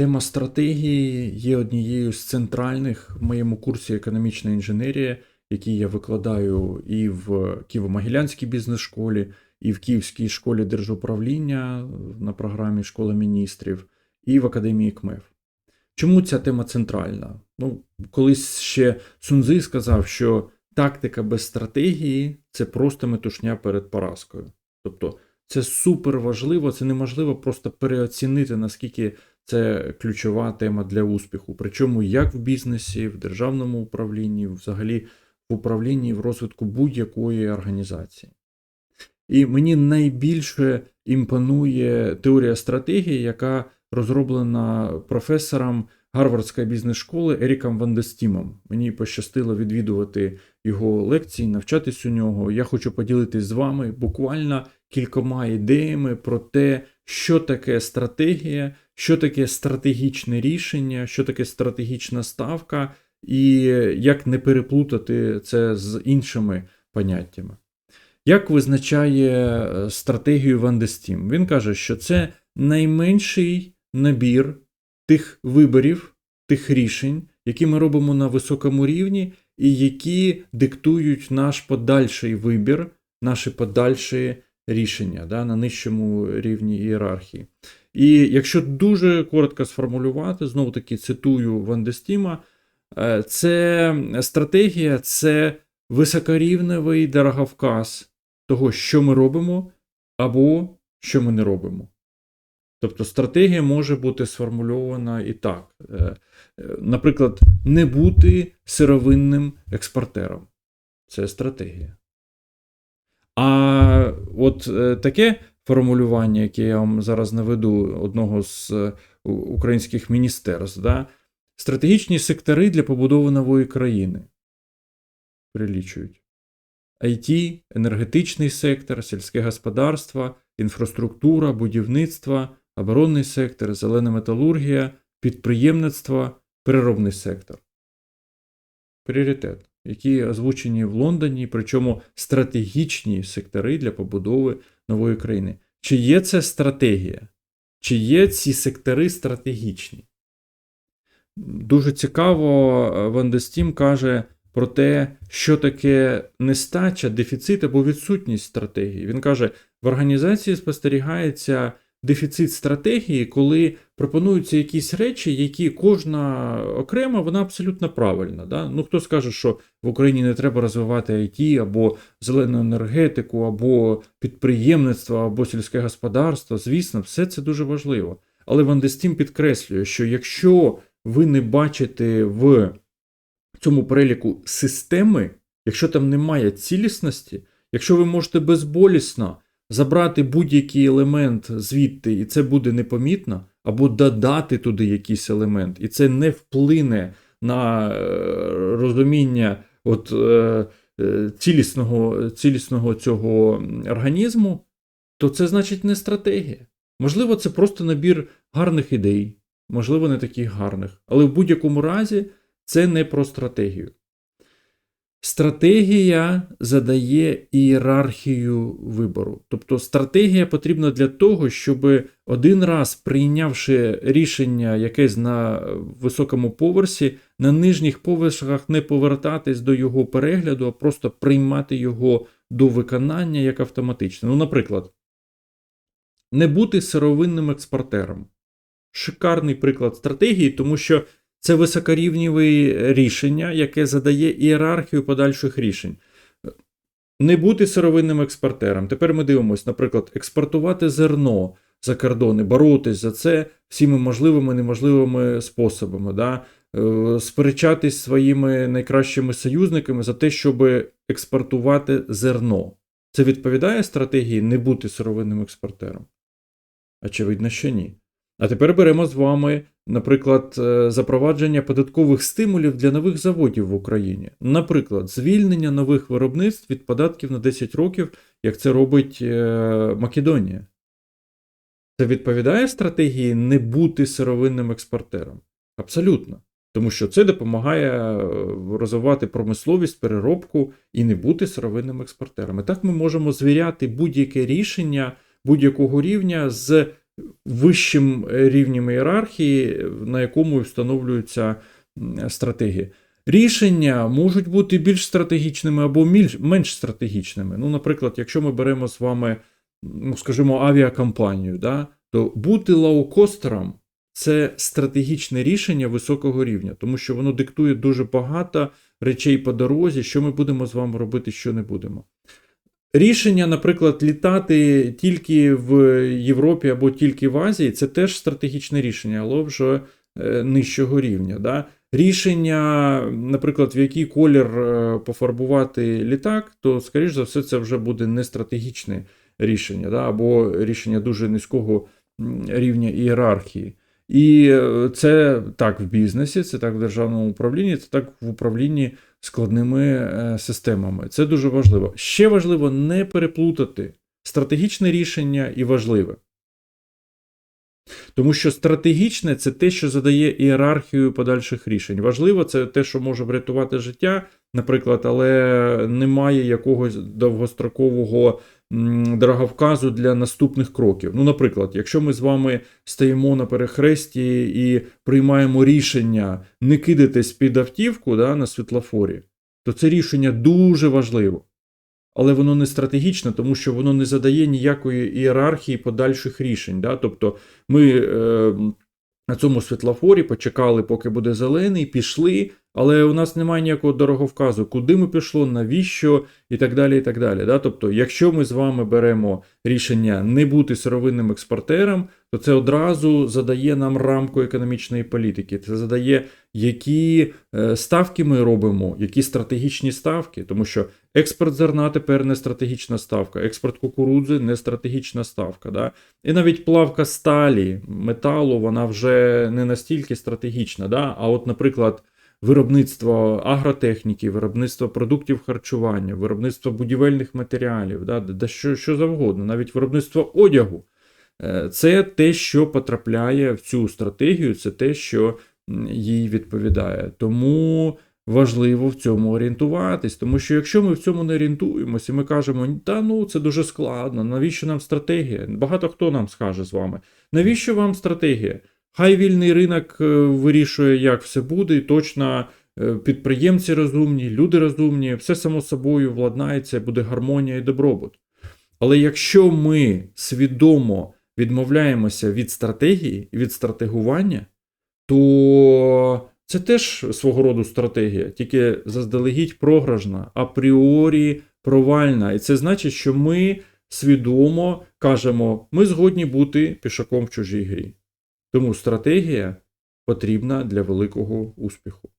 Тема стратегії є однією з центральних в моєму курсі економічна інженерія, який я викладаю і в Києво-Могилянській бізнес-школі, і в Київській школі держуправління на програмі Школа міністрів, і в Академії КМЕФ. Чому ця тема центральна? Ну, колись ще Сунзи сказав, що тактика без стратегії це просто метушня перед поразкою. Тобто це супер важливо, це неможливо просто переоцінити, наскільки це ключова тема для успіху. Причому як в бізнесі, в державному управлінні, взагалі в управлінні в розвитку будь-якої організації. І мені найбільше імпонує теорія стратегії, яка розроблена професором Гарвардської бізнес-школи Еріком Вандестімом. Мені пощастило відвідувати його лекції, навчатись у нього. Я хочу поділитись з вами буквально кількома ідеями про те, що таке стратегія, що таке стратегічне рішення, що таке стратегічна ставка, і як не переплутати це з іншими поняттями. Як визначає стратегію Вандестім? Він каже, що це найменший набір тих виборів, тих рішень, які ми робимо на високому рівні, і які диктують наш подальший вибір, наші подальші рішення да, на нижчому рівні ієрархії. І якщо дуже коротко сформулювати, знову таки цитую Вандестіма, е, це стратегія це високорівневий дороговказ того, що ми робимо, або що ми не робимо. Тобто стратегія може бути сформульована і так. Е, наприклад, не бути сировинним експортером. Це стратегія. А от е, таке формулювання, яке я вам зараз наведу одного з е, українських міністерств, да? стратегічні сектори для побудови нової країни. Прилічують. IT, енергетичний сектор, сільське господарство, інфраструктура, будівництво, оборонний сектор, зелена металургія, підприємництво, переробний сектор. Пріоритет, які озвучені в Лондоні, причому стратегічні сектори для побудови нової країни. Чи є це стратегія? Чи є ці сектори стратегічні? Дуже цікаво, Вандестім каже про те, що таке нестача, дефіцит або відсутність стратегії. Він каже, в організації спостерігається дефіцит стратегії, коли пропонуються якісь речі, які кожна окрема, вона абсолютно правильна. Да? Ну, хто скаже, що в Україні не треба розвивати IT, або зелену енергетику, або підприємництво, або сільське господарство. Звісно, все це дуже важливо. Але Вандестім підкреслює, що якщо ви не бачите в цьому переліку системи, якщо там немає цілісності, якщо ви можете безболісно забрати будь-який елемент звідти, і це буде непомітно, або додати туди якийсь елемент, і це не вплине на е, розуміння от, е, е, цілісного, цілісного цього організму, то це значить не стратегія. Можливо, це просто набір гарних ідей, можливо, не таких гарних, але в будь-якому разі це не про стратегію. Стратегія задає ієрархію вибору. Тобто стратегія потрібна для того, щоб один раз прийнявши рішення якесь на високому поверсі, на нижніх поверхах не повертатись до його перегляду, а просто приймати його до виконання як автоматично. Ну, наприклад, не бути сировинним експортером. Шикарний приклад стратегії, тому що це високорівніве рішення, яке задає ієрархію подальших рішень. Не бути сировинним експортером. Тепер ми дивимося, наприклад, експортувати зерно за кордони, боротись за це всіми можливими неможливими способами. Да? Е, сперечатись своїми найкращими союзниками за те, щоб експортувати зерно. Це відповідає стратегії не бути сировинним експортером? Очевидно, що ні. А тепер беремо з вами, наприклад, е, запровадження податкових стимулів для нових заводів в Україні. Наприклад, звільнення нових виробництв від податків на 10 років, як це робить е, Македонія. Це відповідає стратегії не бути сировинним експортером? Абсолютно. Тому що це допомагає е, розвивати промисловість, переробку і не бути сировинним експортером. І так ми можемо звіряти будь-яке рішення будь-якого рівня з вищим рівнем ієрархії, на якому встановлюються стратегії. Рішення можуть бути більш стратегічними або менш стратегічними. Ну, наприклад, якщо ми беремо з вами, ну, скажімо, авіакомпанію, да, то бути лоукостером це стратегічне рішення високого рівня, тому що воно диктує дуже багато речей по дорозі, що ми будемо з вами робити, що не будемо. Рішення, наприклад, літати тільки в Європі або тільки в Азії, це теж стратегічне рішення, але вже е, нижчого рівня. Да? Рішення, наприклад, в який колір е, пофарбувати літак, то, скоріш за все, це вже буде не стратегічне рішення, да? або рішення дуже низького рівня ієрархії. І е, це так в бізнесі, це так в державному управлінні, це так в управлінні складними е, системами. Це дуже важливо. Ще важливо не переплутати стратегічне рішення і важливе. Тому що стратегічне це те, що задає ієрархію подальших рішень. Важливо, це те, що може врятувати життя, наприклад, але немає якогось довгострокового дороговказу для наступних кроків. Ну, наприклад, якщо ми з вами стоїмо на перехресті і приймаємо рішення не кидатись під автівку да, на світлофорі, то це рішення дуже важливо. Але воно не стратегічне, тому що воно не задає ніякої ієрархії подальших рішень. Да? Тобто ми е, на цьому світлофорі почекали, поки буде зелений, пішли, але у нас немає ніякого дороговказу, куди ми пішло, навіщо і так далі. і так далі. Да? Тобто, якщо ми з вами беремо рішення не бути сировинним експортером, то це одразу задає нам рамку економічної політики. Це задає, які е, ставки ми робимо, які стратегічні ставки, тому що експорт зерна тепер не стратегічна ставка, експорт кукурудзи не стратегічна ставка. Да? І навіть плавка сталі, металу, вона вже не настільки стратегічна. Да? А от, наприклад, виробництво агротехніки, виробництво продуктів харчування, виробництво будівельних матеріалів, да? да що, що завгодно, навіть виробництво одягу. Е, Це те, що потрапляє в цю стратегію, це те, що їй відповідає. Тому важливо в цьому орієнтуватись, тому що якщо ми в цьому не орієнтуємося, і ми кажемо, та ну це дуже складно, навіщо нам стратегія? Багато хто нам скаже з вами, навіщо вам стратегія? Хай вільний ринок е, вирішує, як все буде, і точно е, підприємці розумні, люди розумні, все само собою владнається, буде гармонія і добробут. Але якщо ми свідомо відмовляємося від стратегії від стратегування, то це теж свого роду стратегія, тільки заздалегідь програшна, апріорі провальна. І це значить, що ми свідомо кажемо, ми згодні бути пішаком в чужій грі. Тому стратегія потрібна для великого успіху.